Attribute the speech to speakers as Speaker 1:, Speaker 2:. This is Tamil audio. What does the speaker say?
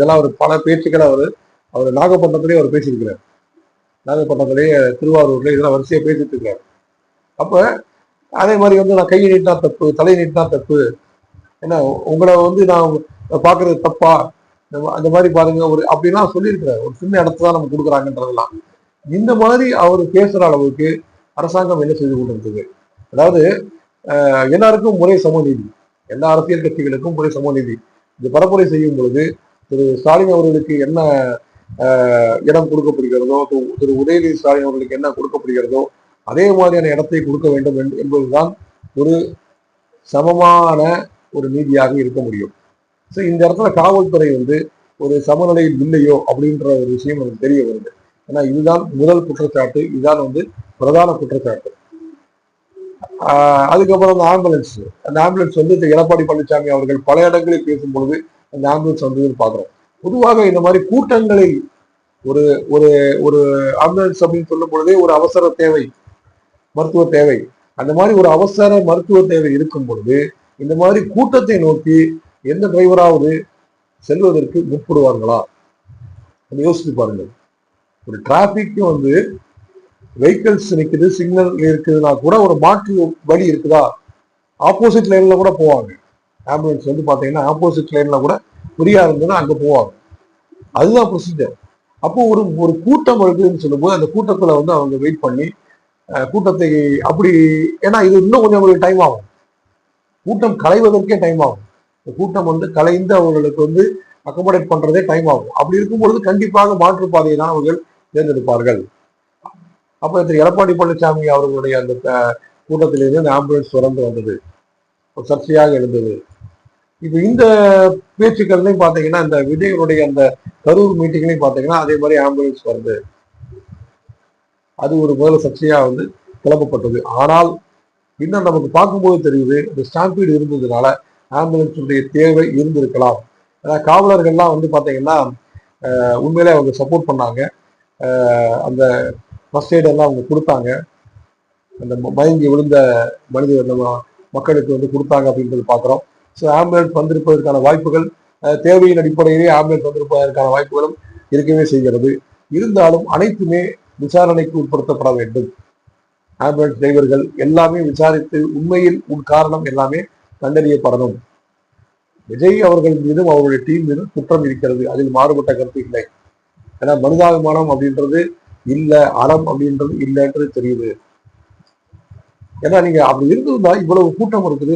Speaker 1: இதெல்லாம் அவர் பல பேச்சுக்களை அவர் அவர் நாகப்பட்டினத்துலேயே அவர் பேசியிருக்கிறார். நாகப்பட்டினத்துலேயே திருவாரூர்ல இதெல்லாம் வரிசையா பேசிட்டு இருக்காரு. அப்ப அதே மாதிரி வந்து நான் கையை நீட்டினா தப்பு தலை நீட்டினா தப்பு ஏன்னா உங்களை வந்து நான் பார்க்கறது தப்பா அந்த மாதிரி பாருங்க ஒரு அப்படிலாம் சொல்லியிருக்கிறார். ஒரு சின்ன இடத்துல தான் நம்ம கொடுக்குறாங்கன்றதெல்லாம். இந்த மாதிரி அவர் பேசுகிற அளவுக்கு அரசாங்கம் என்ன செய்து கொண்டிருக்குது? அதாவது எல்லாருக்கும் முறை சமநீதி. எல்லா அரசியல் கட்சிகளுக்கும் முறை சமநீதி. இது பரப்புரை செய்யும் பொழுது திரு ஸ்டாலின் அவர்களுக்கு என்ன இடம் கொடுக்கப்படுகிறதோ திரு- உதயநிதி ஸ்டாலின் அவர்களுக்கு என்ன கொடுக்கப்படுகிறதோ அதே மாதிரியான இடத்தை கொடுக்க வேண்டும் என்று- என்பதுதான் ஒரு சமமான ஒரு நீதியாக இருக்க முடியும். ஸோ இந்த இடத்துல காவல்துறை வந்து ஒரு சமநிலையில் இல்லையோ அப்படின்ற ஒரு விஷயம் எனக்கு தெரிய வருது. ஏன்னா இதுதான் முதல் குற்றச்சாட்டு இதுதான் வந்து பிரதான குற்றச்சாட்டு. ஆஹ் அதுக்கப்புறம் அந்த ஆம்புலன்ஸ். அந்த ஆம்புலன்ஸ் வந்து இந்த எடப்பாடி பழனிசாமி அவர்கள் பல இடங்களில் பேசும்பொழுது அந்த ஆம்புலன்ஸ் வந்ததுன்னு பார்க்குறோம் பொதுவாக இந்த மாதிரி கூட்டங்களில் ஒரு ஒரு ஒரு ஆம்புலன்ஸ் அப்படின்னு சொல்லும் பொழுதே ஒரு அவசர தேவை மருத்துவ தேவை. அந்த மாதிரி ஒரு அவசர மருத்துவ தேவை இருக்கும் பொழுது இந்த மாதிரி கூட்டத்தை நோக்கி எந்த டிரைவராவது செல்வதற்கு முற்படுவார்களா? அப்படி யோசித்து பாருங்கள். ஒரு டிராபிக் வந்து வெஹிக்கிள்ஸ் நிற்குது சிக்னல் இருக்குதுன்னா கூட ஒரு மாற்று வழி இருக்குதா? ஆப்போசிட் லைன்ல கூட போவாங்க. ஆம்புலன்ஸ் வந்து பார்த்தீங்கன்னா ஆப்போசிட் லைன்ல கூட ஃப்ரீயா இருந்ததுன்னா அங்க போவாங்க. அதுதான் ப்ரொசீஜர் அப்போ ஒரு ஒரு கூட்டம் இருக்குதுன்னு சொல்லும்போது அந்த கூட்டத்துல வந்து அவங்க வெயிட் பண்ணி கூட்டத்தை அப்படி ஏன்னா இது இன்னும் கொஞ்சம் அவங்களுக்கு டைம் ஆகும். கூட்டம் கலைவதற்கே டைம் ஆகும். இந்த கூட்டம் வந்து கலைந்து அவர்களுக்கு வந்து அக்கமடேட் பண்றதே டைம் ஆகும். அப்படி இருக்கும்பொழுது கண்டிப்பாக மாற்றுப்பாதையை தான் அவர்கள் தேர்ந்தெடுப்பார்கள். அப்ப திரு எடப்பாடி பழனிசாமி அவர்களுடைய அந்த கூட்டத்திலிருந்து அந்த ஆம்புலன்ஸ் திறந்து வந்தது. ஒரு சர்ச்சையாக எழுந்தது. இப்ப இந்த பேச்சுக்கள்லையும் பாத்தீங்கன்னா இந்த விஜயனுடைய அந்த கரூர் மீட்டிங்லையும் பாத்தீங்கன்னா அதே மாதிரி ஆம்புலன்ஸ் வருது. அது ஒரு முதல் சர்ச்சையா வந்து கிளப்பப்பட்டது. ஆனால் இன்னும் நமக்கு பார்க்கும்போது தெரியுது இந்த ஸ்டாம்பீடு இருந்ததுனால ஆம்புலன்ஸுடைய தேவை இருந்திருக்கலாம். ஏன்னா காவலர்கள்லாம் வந்து பார்த்தீங்கன்னா உண்மையிலே அவங்க சப்போர்ட் பண்ணாங்க. அந்த ஃபர்ஸ்ட் எய்டெல்லாம் அவங்க கொடுத்தாங்க. அந்த மயங்கி விழுந்த மனித மக்களுக்கு வந்து கொடுத்தாங்க அப்படின்றது பார்க்குறோம். ஆம்புலன்ஸ் வந்திருப்பதற்கான வாய்ப்புகள் அஹ், தேவையின் அடிப்படையிலே ஆம்புலன்ஸ் வந்திருப்பதற்கான வாய்ப்புகளும் இருக்கவே செய்கிறது. இருந்தாலும் அனைத்துமே விசாரணைக்கு உட்படுத்தப்பட வேண்டும். ஆம்புலன்ஸ் டிரைவர்கள் எல்லாமே விசாரித்து உண்மையில் உன் காரணம் எல்லாமே கண்டறியப்படணும். விஜய் அவர்கள் மீதும் அவருடைய டீம் மீதும் குற்றம் இருக்கிறது. அதில் மாறுபட்ட கருத்து இல்லை. ஏன்னா மனிதாபிமானம் அப்படின்றது இல்லை அறம் அப்படின்றது இல்லைன்றது தெரியுது. ஏன்னா நீங்க அப்படி இருந்திருந்தா இவ்வளவு கூட்டம் இருக்குது.